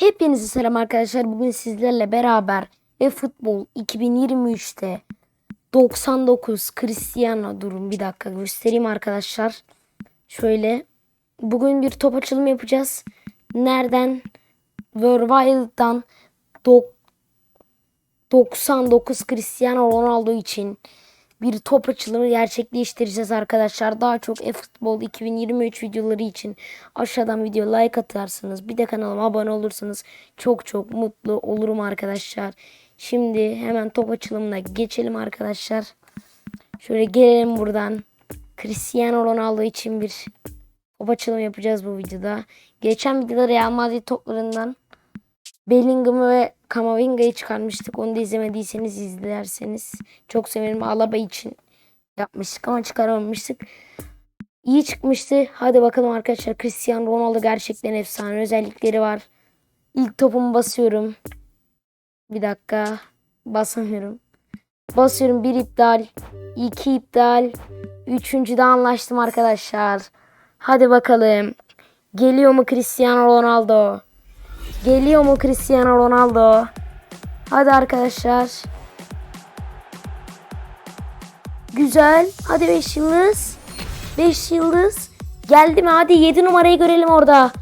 Hepinize selam arkadaşlar. Bugün sizlerle beraber eFootball 2023'te 99 Cristiano durun bir dakika göstereyim arkadaşlar. Şöyle bugün bir top açılımı yapacağız. Nereden? Worldwild'dan dok- 99 Cristiano Ronaldo için bir top açılımı gerçekleştireceğiz arkadaşlar. Daha çok eFootball 2023 videoları için aşağıdan video like atarsınız. Bir de kanalıma abone olursanız çok çok mutlu olurum arkadaşlar. Şimdi hemen top açılımına geçelim arkadaşlar. Şöyle gelelim buradan. Cristiano Ronaldo için bir top açılımı yapacağız bu videoda. Geçen videoda Real Madrid toplarından Bellingham'ı ve Kamavinga'yı çıkarmıştık. Onu da izlemediyseniz izlerseniz çok sevinirim. Alaba için yapmıştık ama çıkaramamıştık. İyi çıkmıştı. Hadi bakalım arkadaşlar. Cristiano Ronaldo gerçekten efsane özellikleri var. İlk topumu basıyorum. Bir dakika. Basamıyorum. Basıyorum. Bir iptal. iki iptal. Üçüncüde anlaştım arkadaşlar. Hadi bakalım. Geliyor mu Cristiano Ronaldo? Geliyor mu Cristiano Ronaldo? Hadi arkadaşlar. Güzel. Hadi 5 yıldız. 5 yıldız. Geldi mi? Hadi 7 numarayı görelim orada.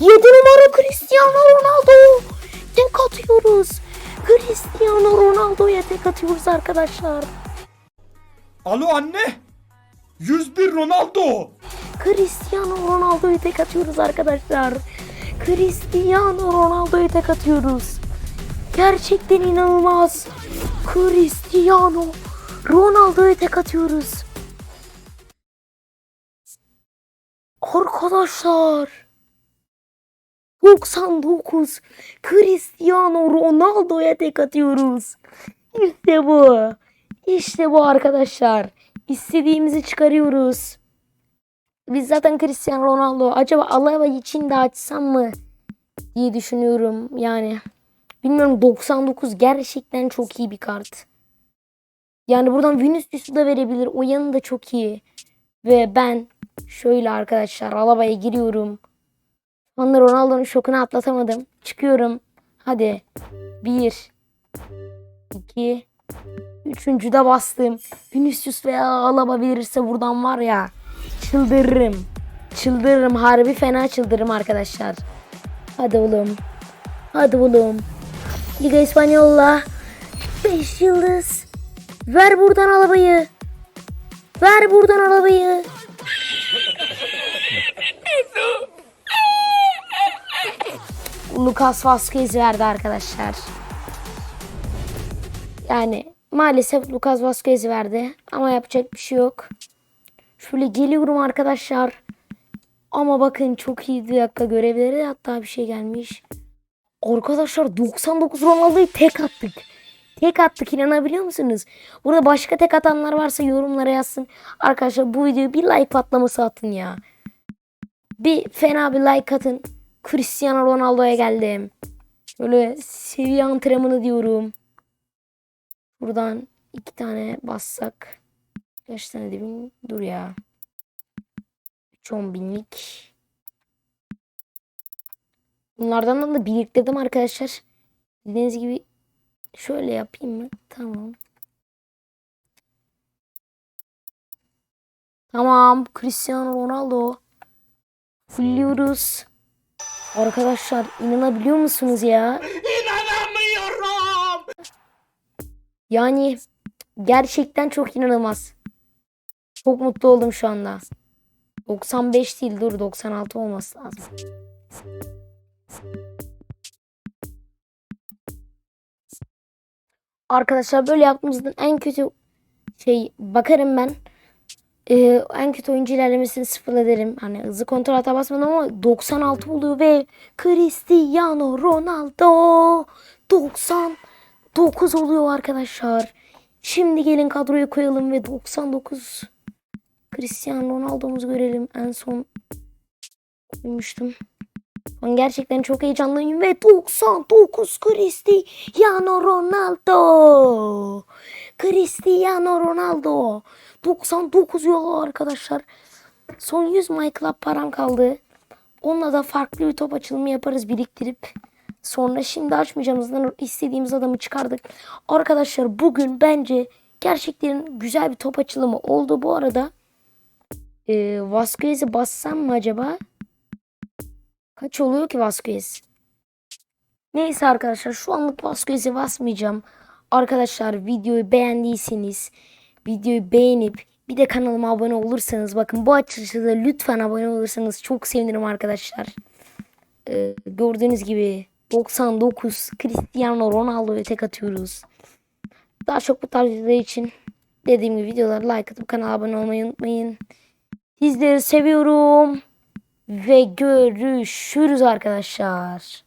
7 numara Cristiano Ronaldo. Tek atıyoruz. Cristiano Ronaldo'ya tek atıyoruz arkadaşlar. Alo anne. 101 Ronaldo. Cristiano Ronaldo'yu tek atıyoruz arkadaşlar. Cristiano Ronaldo'yu tek atıyoruz. Gerçekten inanılmaz. Cristiano Ronaldo'yu tek atıyoruz. Arkadaşlar. 99 Cristiano Ronaldo'ya tek atıyoruz. İşte bu. İşte bu arkadaşlar. İstediğimizi çıkarıyoruz. Biz zaten Cristiano Ronaldo. Acaba Alaba için de açsam mı diye düşünüyorum. Yani bilmiyorum 99 gerçekten çok iyi bir kart. Yani buradan Vinicius'u da verebilir. O yanı da çok iyi. Ve ben şöyle arkadaşlar Alaba'ya giriyorum. Onları Ronaldo'nun şokunu atlatamadım. Çıkıyorum. Hadi. Bir. iki, Üçüncü de bastım. Vinicius veya Alaba verirse buradan var ya. Çıldırırım. Çıldırırım. Harbi fena çıldırırım arkadaşlar. Hadi oğlum. Hadi oğlum. Liga İspanyol'la 5 yıldız. Ver buradan arabayı. Ver buradan arabayı. Lucas Vazquez verdi arkadaşlar. Yani maalesef Lucas Vazquez verdi. Ama yapacak bir şey yok. Şöyle geliyorum arkadaşlar. Ama bakın çok iyi bir dakika görevleri hatta bir şey gelmiş. Arkadaşlar 99 Ronaldo'yu tek attık. Tek attık inanabiliyor musunuz? Burada başka tek atanlar varsa yorumlara yazsın. Arkadaşlar bu videoyu bir like patlaması atın ya. Bir fena bir like atın. Cristiano Ronaldo'ya geldim. Böyle seviye antrenmanı diyorum. Buradan iki tane bassak. Kaç tane dibin? Dur ya. 3-10 binlik. Bunlardan da biriktirdim arkadaşlar. Dediğiniz gibi şöyle yapayım mı? Tamam. Tamam. Cristiano Ronaldo. Fulluyoruz. Arkadaşlar inanabiliyor musunuz ya? İnanamıyorum. Yani gerçekten çok inanılmaz. Çok mutlu oldum şu anda. 95 değil dur 96 olması lazım. Arkadaşlar böyle yaptığımızda en kötü şey bakarım ben. Ee, en kötü oyuncu ilerlemesini sıfır ederim. Hani hızlı kontrol hata basmadım ama 96 oluyor ve Cristiano Ronaldo 99 oluyor arkadaşlar. Şimdi gelin kadroya koyalım ve 99 Cristiano Ronaldo'muzu görelim. En son koymuştum. Ben gerçekten çok heyecanlıyım ve 99 Cristiano Ronaldo. Cristiano Ronaldo. 99 yol arkadaşlar. Son 100 My Club param kaldı. Onunla da farklı bir top açılımı yaparız biriktirip. Sonra şimdi açmayacağımızdan istediğimiz adamı çıkardık. Arkadaşlar bugün bence gerçekten güzel bir top açılımı oldu. Bu arada e, Vasquez'i bassam mı acaba? Kaç oluyor ki Vasquez? Neyse arkadaşlar şu anlık Vasquez'i basmayacağım. Arkadaşlar videoyu beğendiyseniz videoyu beğenip bir de kanalıma abone olursanız bakın bu açılışta da lütfen abone olursanız çok sevinirim arkadaşlar. Ee, gördüğünüz gibi 99 Cristiano Ronaldo'ya tek atıyoruz. Daha çok bu tarz için dediğim gibi videoları like atıp kanala abone olmayı unutmayın. Sizleri seviyorum ve görüşürüz arkadaşlar.